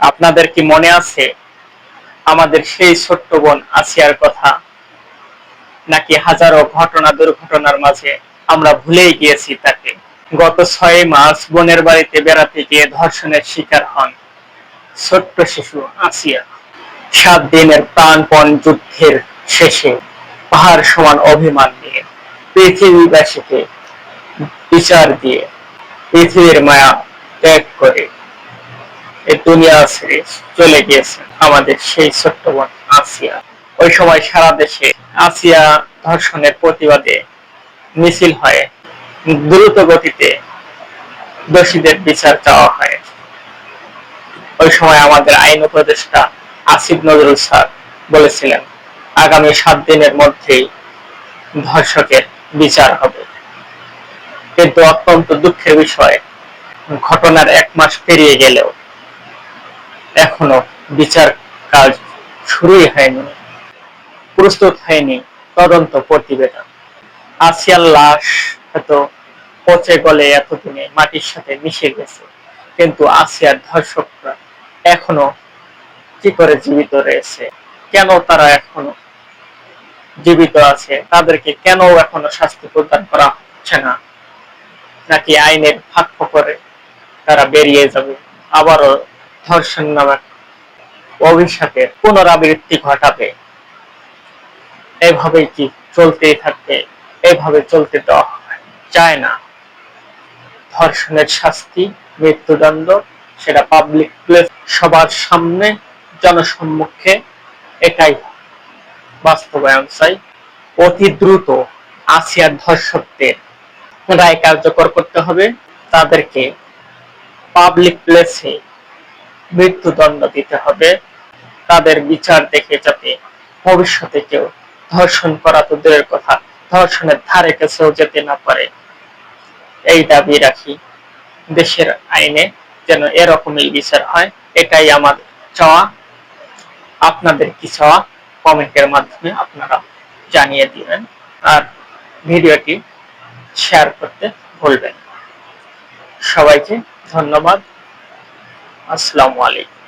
আপনাদের কি মনে আছে? আমাদের সেই ছোট্ট বোন আসিয়ার কথা? নাকি হাজারো ঘটনা দুর্ঘটনার মাঝে আমরা ভুলেই গিয়েছি তাকে? গত ছয় মাস বোনের বাড়িতে বেড়াতে গিয়ে ধর্ষণের শিকার হন ছোট্ট শিশু আসিয়া। সাত দিনের প্রাণপণ যুদ্ধের শেষে পাহাড় সমান অভিমান নিয়ে পৃথিবীবাসীকে বিচার দিয়ে পৃথিবীর মায়া ত্যাগ করে এই দুনিয়া ছেড়ে চলে গিয়েছেন আমাদের সেই ছোট্ট বোন আসিয়া। ওই সময় সারা দেশে আসিয়া ধর্ষণের প্রতিবাদে মিছিল হয়। দ্রুত গতিতে দোষীদের বিচার চাওয়া হয়। ওই সময় আমাদের আইন উপদেষ্টা আসিফ নজরুল স্যার বলেছিলেন, আগামী সাত দিনের মধ্যেই ধর্ষকের বিচার হবে। কিন্তু অত্যন্ত দুঃখের বিষয়, ঘটনার এক মাস পেরিয়ে গেলেও এখনও বিচার কাজ শুরুই হয়নি, প্রস্তুত হয়নি তদন্ত প্রতিবেদন। আসিয়ার লাশ হয়তো পচে গলে এতদিনে মাটির সাথে মিশে গেছে, কিন্তু আসিয়ার ধর্ষকরা এখনও কি করে জীবিত রয়েছে? কেন তারা এখনও জীবিত আছে? তাদেরকে কেন এখনও শাস্তি প্রদান করা হচ্ছে না? নাকি আইনের ফাঁক করে তারা বেরিয়ে যাবে? আবারও ধর্ষণ নামক অভিশাপের পুনরাবৃত্তি ঘটাবে। এভাবেই কি চলতেই থাকবে? এভাবে চলতে দেওয়া চায় না। ধর্ষণের শাস্তি, মৃত্যুদণ্ড, সেটা পাবলিক প্লেস সবার সামনে, জনসম্মুখে, এটাই বাস্তবায়ন চাই। অতি দ্রুত আসিয়ার ধর্ষকদের রায় কার্যকর করতে হবে। তাদেরকে পাবলিক প্লেসে মৃত্যুদণ্ড দিতে হবে। তাদের বিচার দেখে যাতে ভবিষ্যতে কেউ ধর্ষণ করা তো দূরের কথা, ধর্ষণের ধারে কাছেও যেতে না পারে। এই দাবি রাখি দেশের আইনে যেন এরকমই বিচার হয়, এটাই আমার চাওয়া। আপনাদের কি চাওয়া? কমেন্টের মাধ্যমে আপনারা জানিয়ে দিবেন আর ভিডিওটি শেয়ার করতে ভুলবেন সবাইকে ধন্যবাদ। আসসালামু আলাইকুম।